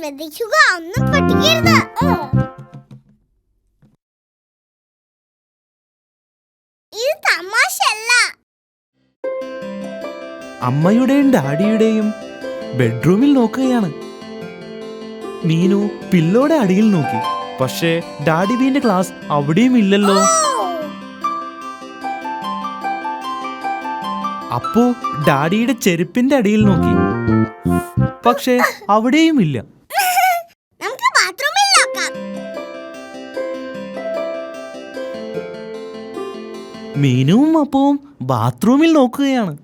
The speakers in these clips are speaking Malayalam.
ശ്രദ്ധിക്കുക ഒന്നും പൊട്ടിക്കരുത് ഇത് തമാശല്ല അമ്മയുടെയും ഡാഡിയുടെയും ബെഡ്റൂമിൽ നോക്കുകയാണ്. മീനു പില്ലോടെ അടിയിൽ നോക്കി. പക്ഷേ ഡാഡി ബീന്റെ ക്ലാസ് അവിടെയും ഇല്ലല്ലോ. അപ്പോ ഡാഡിയുടെ ചെരുപ്പിന്റെ അടിയിൽ നോക്കി. പക്ഷേ അവിടെയും ഇല്ല. മീനുവും അപ്പവും ബാത്റൂമിൽ നോക്കുകയാണ്.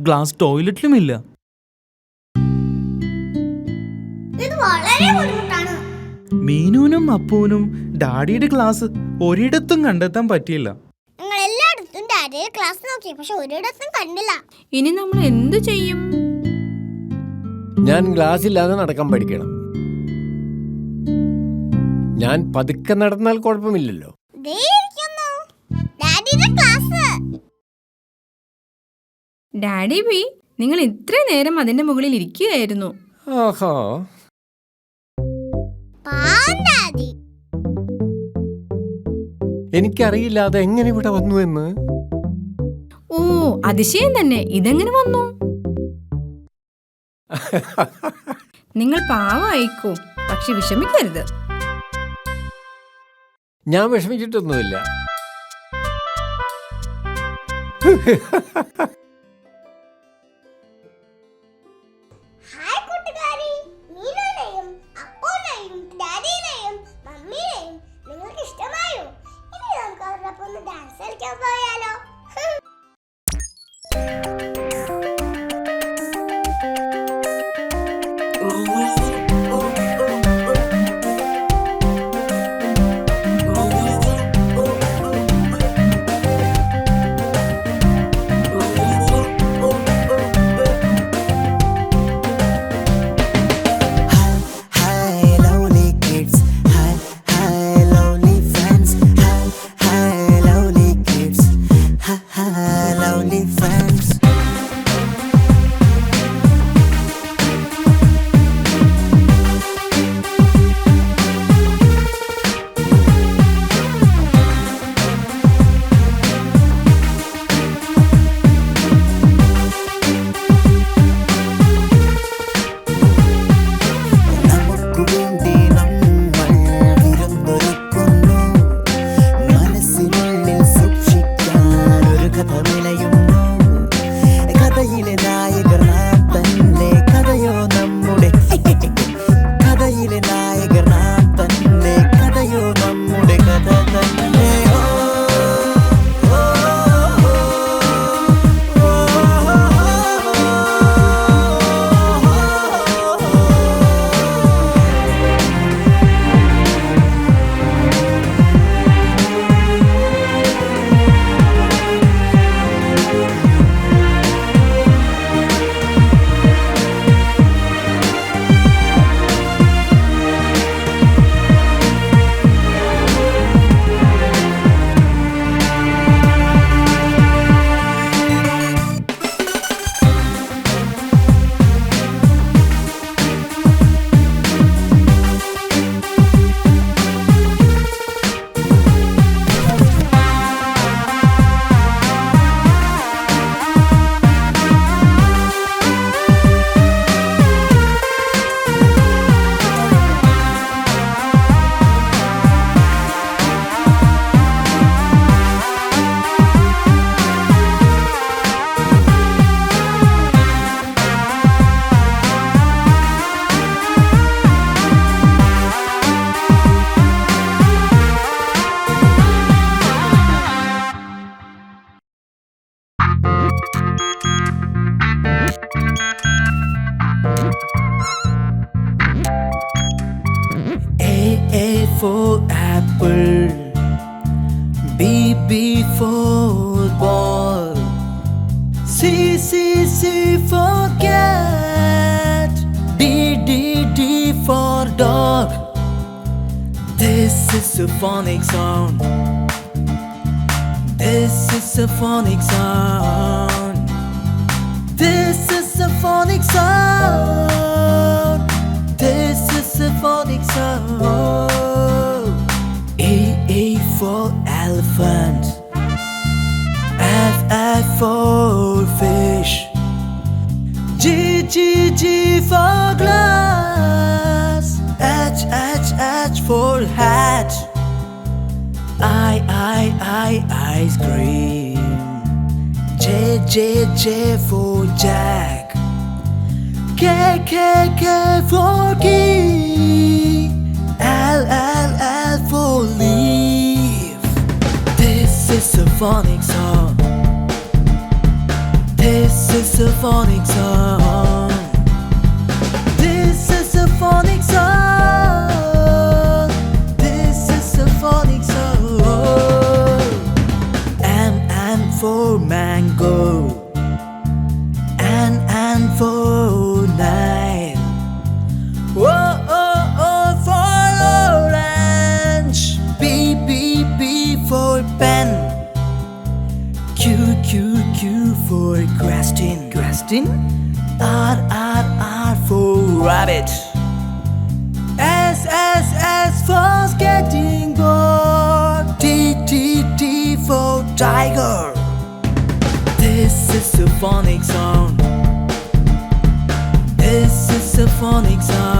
ഗ്ലാസ് ടോയ്ലറ്റിലുമില്ല. ഇത് വളരെ ബുദ്ധിമുട്ടാണ്. മീനുവിനും അപ്പുവിനും ഡാഡിയുടെ ക്ലാസ് ഒരിടത്തും കണ്ടെത്താൻ പറ്റിയില്ല. ഞങ്ങൾ എല്ലായിടത്തും ഡാഡിയുടെ ക്ലാസ് നോക്കി പക്ഷെ ഒരിടത്തും കണ്ടില്ല. ഇനി നമ്മൾ എന്തു ചെയ്യും? ഞാൻ ഗ്ലാസ് ഇല്ലാതെ നടക്കാൻ പഠിക്കണം. ഞാൻ പതുക്കെ നടന്നാൽ കുഴപ്പമില്ലല്ലോ. ദേ ഇരിക്കുന്നു. ഡാഡിയുടെ ക്ലാസ്. ഡാഡി ബി നിങ്ങൾ ഇത്ര നേരം അതിന്റെ മുകളിൽ ഇരിക്കുകയായിരുന്നു. ഓഹോ എനിക്കറിയില്ല അത് എങ്ങനെ ഇവിടെ വന്നു എന്ന്. ഓ അതിശയം തന്നെ. ഇതെങ്ങനെ വന്നു? നിങ്ങൾ പാവമായിക്കോ. പക്ഷെ വിഷമിക്കരുത്. ഞാൻ വിഷമിച്ചിട്ടൊന്നുമില്ല. B football, C C C for cat, D D D for dog. This is a phonic sound. This is a phonic sound. This is a phonic sound. For hat. I I I ice cream. J J J for Jack. K K K for key. L L L for leaf. This is a phonic song. This is a phonic song. Grastin? R R R for rabbit. S S S for skating board. T T T for tiger. This is a phonic sound. This is a phonic sound.